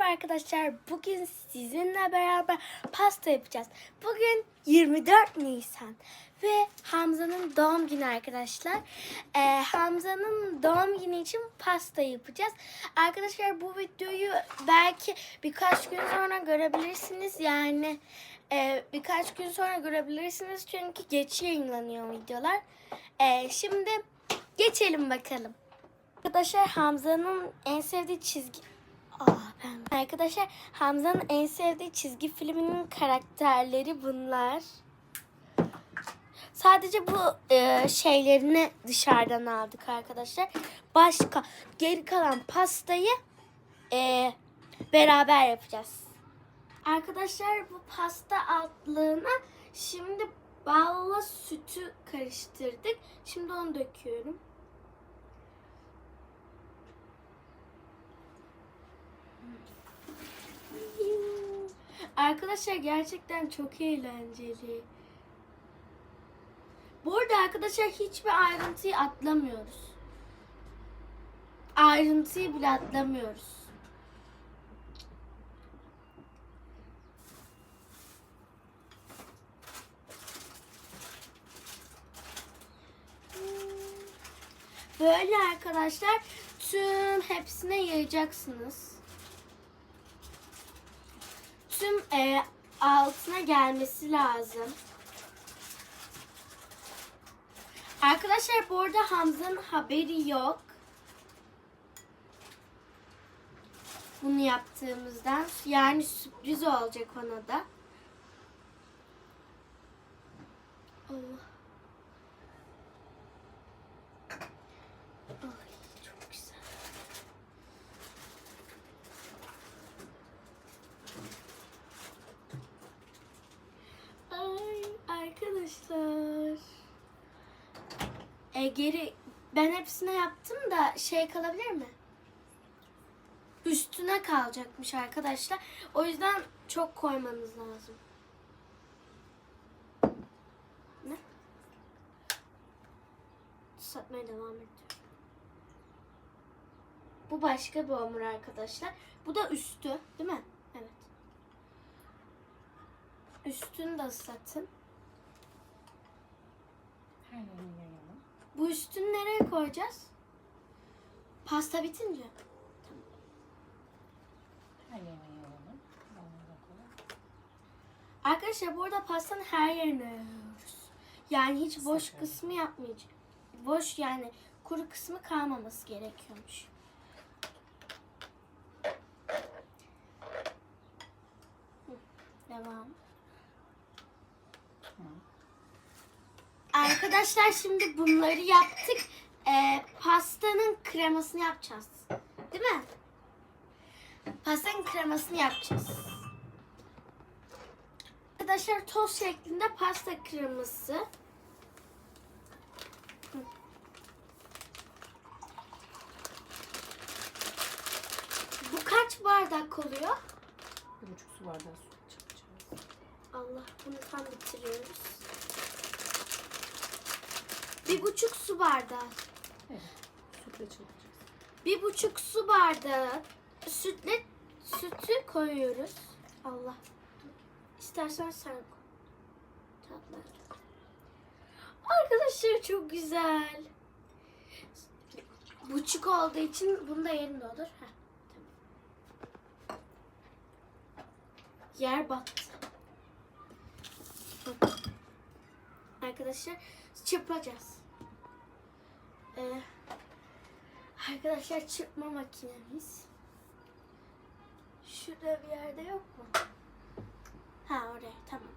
Merhaba arkadaşlar. Bugün sizinle beraber pasta yapacağız. Bugün 24 Nisan ve Hamza'nın doğum günü arkadaşlar. Ee, Hamza'nın doğum günü için pasta yapacağız. Arkadaşlar bu videoyu belki birkaç gün sonra görebilirsiniz. Yani e, birkaç gün sonra görebilirsiniz çünkü geç yayınlanıyor videolar. Ee, şimdi geçelim bakalım. Arkadaşlar Hamza'nın en sevdiği çizgi Aa, ben... Arkadaşlar Hamza'nın en sevdiği çizgi filminin karakterleri bunlar. Sadece bu e, şeylerini dışarıdan aldık arkadaşlar. Başka geri kalan pastayı e, beraber yapacağız. Arkadaşlar bu pasta altlığına şimdi balla sütü karıştırdık. Şimdi onu döküyorum. Arkadaşlar gerçekten çok eğlenceli. Bu arada arkadaşlar hiçbir ayrıntıyı atlamıyoruz. Ayrıntıyı bile atlamıyoruz. Böyle arkadaşlar tüm hepsine yayacaksınız. Tüm e, altına gelmesi lazım. Arkadaşlar bu arada Hamza'nın haberi yok. Bunu yaptığımızdan. Yani sürpriz olacak ona da. Allah. Ay çok güzel. Ay arkadaşlar. E, geri ben hepsine yaptım da şey kalabilir mi? Üstüne kalacakmış arkadaşlar. O yüzden çok koymanız lazım. Ne? Satmaya devam ediyorum. Bu başka bir hamur arkadaşlar. Bu da üstü değil mi? Evet. Üstünü de ıslatın. Her yerini yayalım. Bu koyacağız? Pasta bitince. Yerini. Arkadaşlar bu arada pastanın her yerine ayırıyoruz. Yani hiç boş kısmı yapmayacağız. Boş yani kuru kısmı kalmaması gerekiyormuş. Devam. Arkadaşlar şimdi bunları yaptık. Ee, pastanın kremasını yapacağız. Değil mi? Pastanın kremasını yapacağız. Arkadaşlar toz şeklinde pasta kreması. Bu kaç bardak oluyor? Bir buçuk su bardağı su çakacağız. Allah bunu tam bitiriyoruz. Bir buçuk su bardağı. Bir buçuk su bardağı sütle sütü koyuyoruz. Allah. İstersen sen koy. Tatlı. Arkadaşlar çok güzel. Buçuk olduğu için bunu da yerinde olur. Heh. Yer battı. Arkadaşlar çırpacağız. Ee, Arkadaşlar çırpma makinemiz. Şurada bir yerde yok mu? Ha oraya tamam.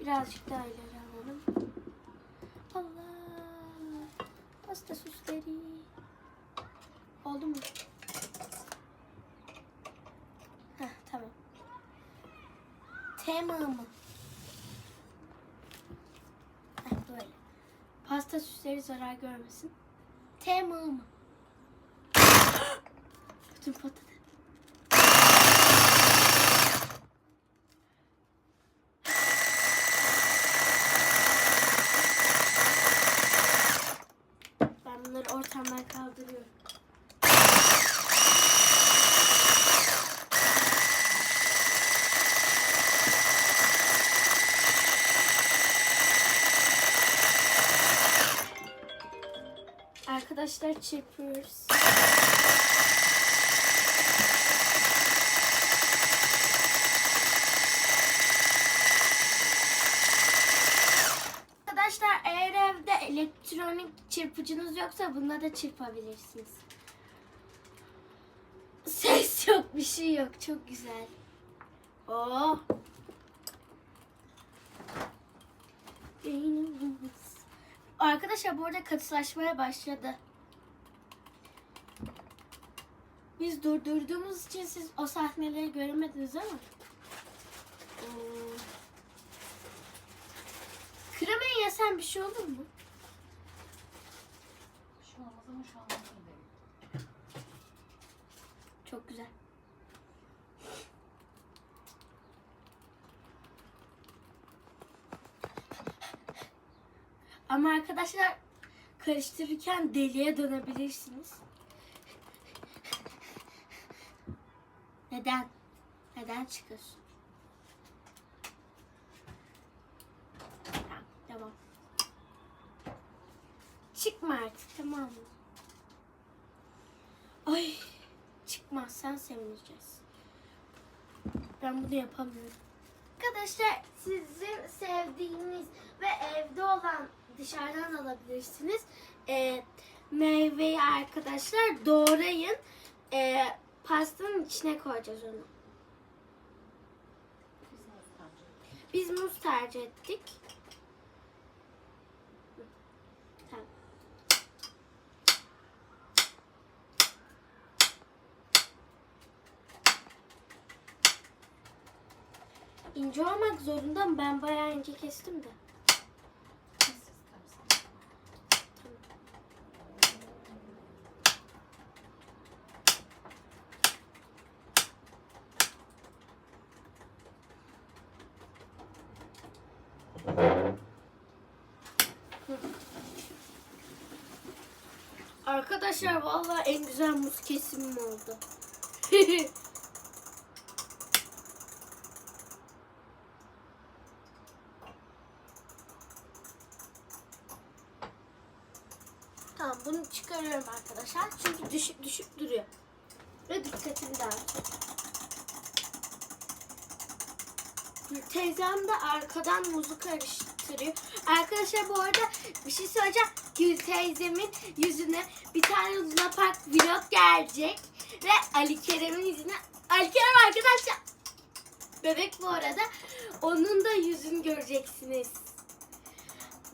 Birazcık daha ileri alalım. Allah. Pasta süsleri. Oldu mu? Heh tamam. Tamamı. Heh böyle. Pasta süsleri zarar görmesin. Até, mama. Bütün patates. Arkadaşlar çırpıyoruz. Arkadaşlar eğer evde elektronik çırpıcınız yoksa bununla da çırpabilirsiniz. Ses yok, bir şey yok. Çok güzel. Oh. Arkadaşlar bu arada katılaşmaya başladı. Biz durdurduğumuz için siz o sahneleri göremediniz ama. Kremayı yesen bir şey olur mu? Bir şey olmaz ama şu an hazır değil. Çok güzel. Ama arkadaşlar karıştırırken deliye dönebilirsiniz. Neden? Neden çıkıyorsun? Tamam, tamam. Çıkma artık tamam mı? Ay çıkmazsan sevineceğiz. Ben bunu yapamıyorum. Arkadaşlar sizin sevdiğiniz ve evde olan dışarıdan alabilirsiniz. Ee, meyveyi arkadaşlar doğrayın. Ee, pastanın içine koyacağız onu. Biz muz tercih ettik. Tamam. İnce olmak zorunda ben bayağı ince kestim de. Arkadaşlar vallahi en güzel muz kesimim oldu. tamam bunu çıkarıyorum arkadaşlar. Çünkü düşük düşük duruyor. Ve dikkatimi dağıtıyor. Teyzem de arkadan muzu karıştırıyor. Arkadaşlar bu arada bir şey söyleyeceğim. Gül teyzemin yüzüne bir tane Luna Park vlog gelecek. Ve Ali Kerem'in yüzüne... Ali Kerem arkadaşlar. Bebek bu arada. Onun da yüzünü göreceksiniz.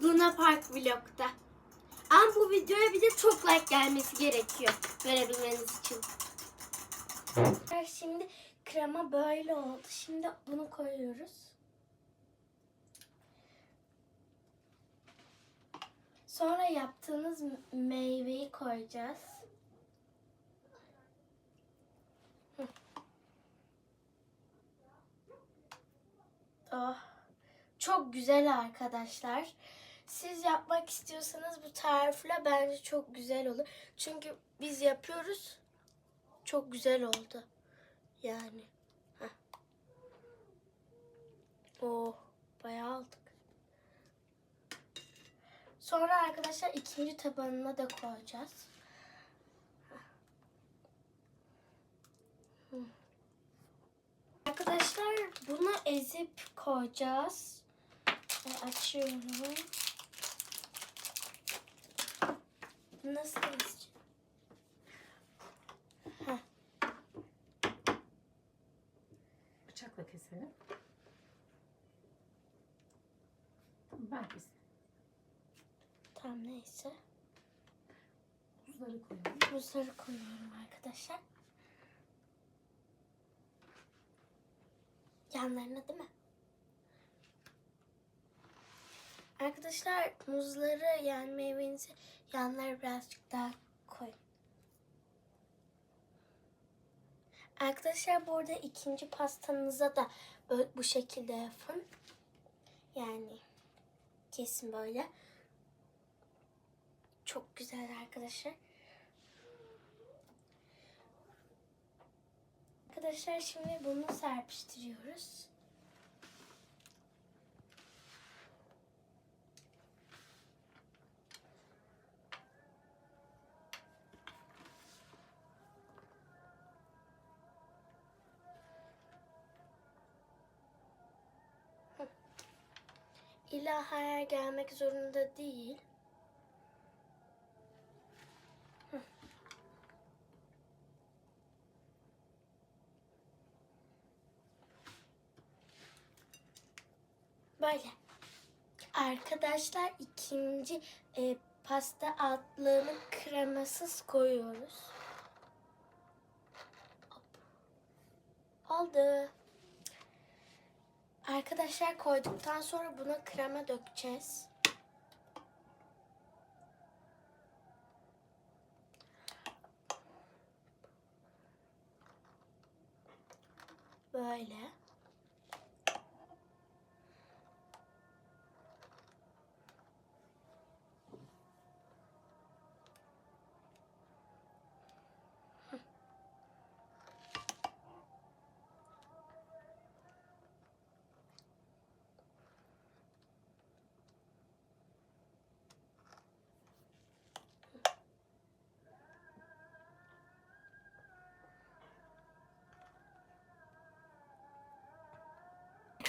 Luna Park vlogda. Ama bu videoya bir de çok like gelmesi gerekiyor. Görebilmeniz için. Şimdi krema böyle oldu. Şimdi bunu koyuyoruz. Sonra yaptığınız meyveyi koyacağız. Oh. Çok güzel arkadaşlar. Siz yapmak istiyorsanız bu tarifle bence çok güzel olur. Çünkü biz yapıyoruz. Çok güzel oldu. Yani. Heh. Oh, bayağı aldık. Sonra arkadaşlar ikinci tabanına da koyacağız. Arkadaşlar bunu ezip koyacağız. Açıyorum. Nasıl ezeceğim? Bıçakla keselim. Ben Tamam neyse. Buzları koyalım. Buzları koyuyorum arkadaşlar. Yanlarına değil mi? Arkadaşlar muzları yani meyvenizi yanlara birazcık daha koyun. Arkadaşlar bu arada ikinci pastanıza da böyle bu şekilde yapın. Yani kesin böyle. Çok güzel arkadaşlar. Arkadaşlar şimdi bunu serpiştiriyoruz. İlla her gelmek zorunda değil. Arkadaşlar ikinci e, pasta altlığını kremasız koyuyoruz. Hop. Oldu. Arkadaşlar koyduktan sonra buna krema dökeceğiz. Böyle.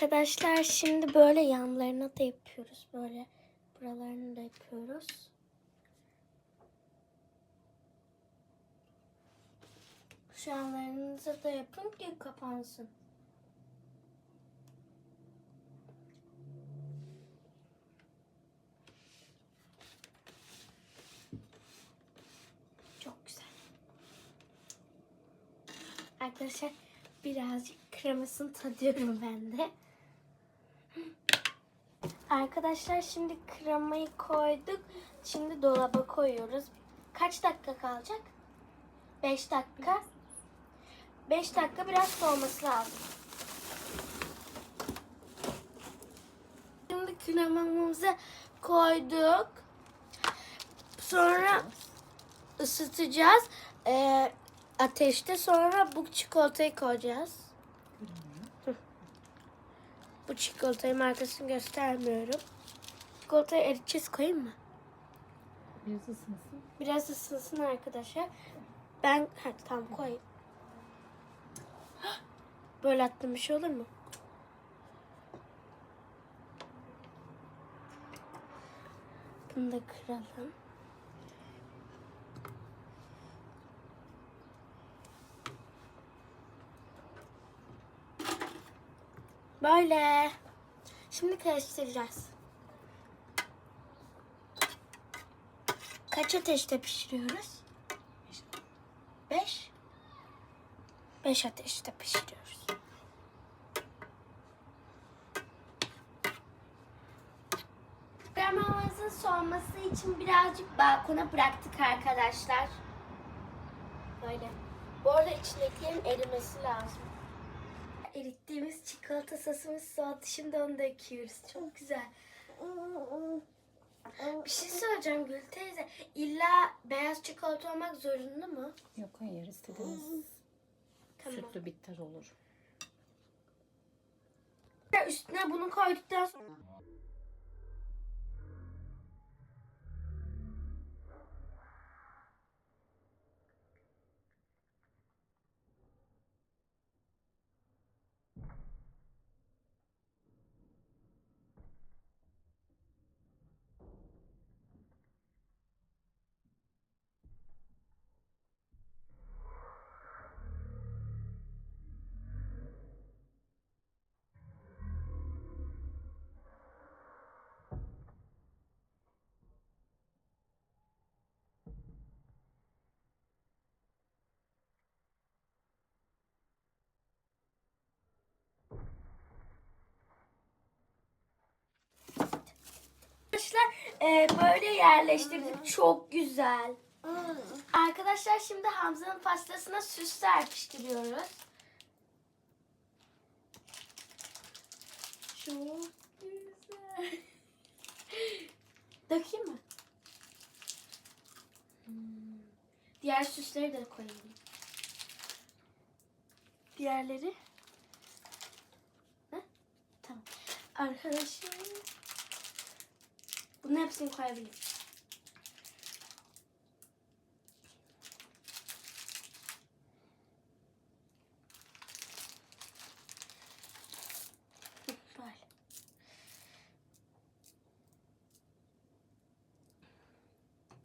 Arkadaşlar şimdi böyle yanlarına da yapıyoruz. Böyle buralarını da yapıyoruz. Şu yanlarınızı da yapın ki kapansın. Çok güzel. Arkadaşlar birazcık kremasını tadıyorum ben de. Arkadaşlar şimdi kremayı koyduk. Şimdi dolaba koyuyoruz. Kaç dakika kalacak? 5 dakika. 5 dakika biraz soğuması lazım. Şimdi kremamızı koyduk. Sonra ısıtacağız. Ee, ateşte sonra bu çikolatayı koyacağız. Bu çikolatayı markasını göstermiyorum. Çikolatayı eriteceğiz koyayım mı? Biraz ısınsın. Biraz ısınsın arkadaşlar. Ben ha, tamam koyayım. Böyle attığım bir şey olur mu? Bunu da kıralım. Böyle. Şimdi karıştıracağız. Kaç ateşte pişiriyoruz? Beş. Beş ateşte pişiriyoruz. Kremamızın soğuması için birazcık balkona bıraktık arkadaşlar. Böyle. Bu arada içindekilerin erimesi lazım. Erittiğimiz çikolata sosumuz soğudu. Şimdi onu döküyoruz. Çok güzel. Bir şey söyleyeceğim Gül teyze. İlla beyaz çikolata olmak zorunda mı? Yok hayır istediğiniz Tamam. sütlü bitter olur. Üstüne bunu koyduktan sonra Arkadaşlar e, böyle yerleştirdik. Çok güzel. Arkadaşlar şimdi Hamza'nın pastasına süs serpiştiriyoruz. Çok güzel. Dökeyim mi? Hmm. Diğer süsleri de koyayım. Diğerleri? Ne? Tamam. Arkadaşlar bunun hepsini koyabilirim.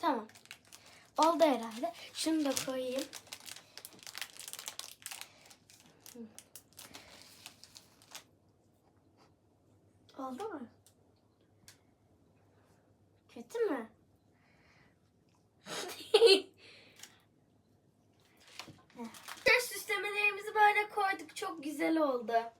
Tamam. Oldu herhalde. Şunu da koyayım. Oldu.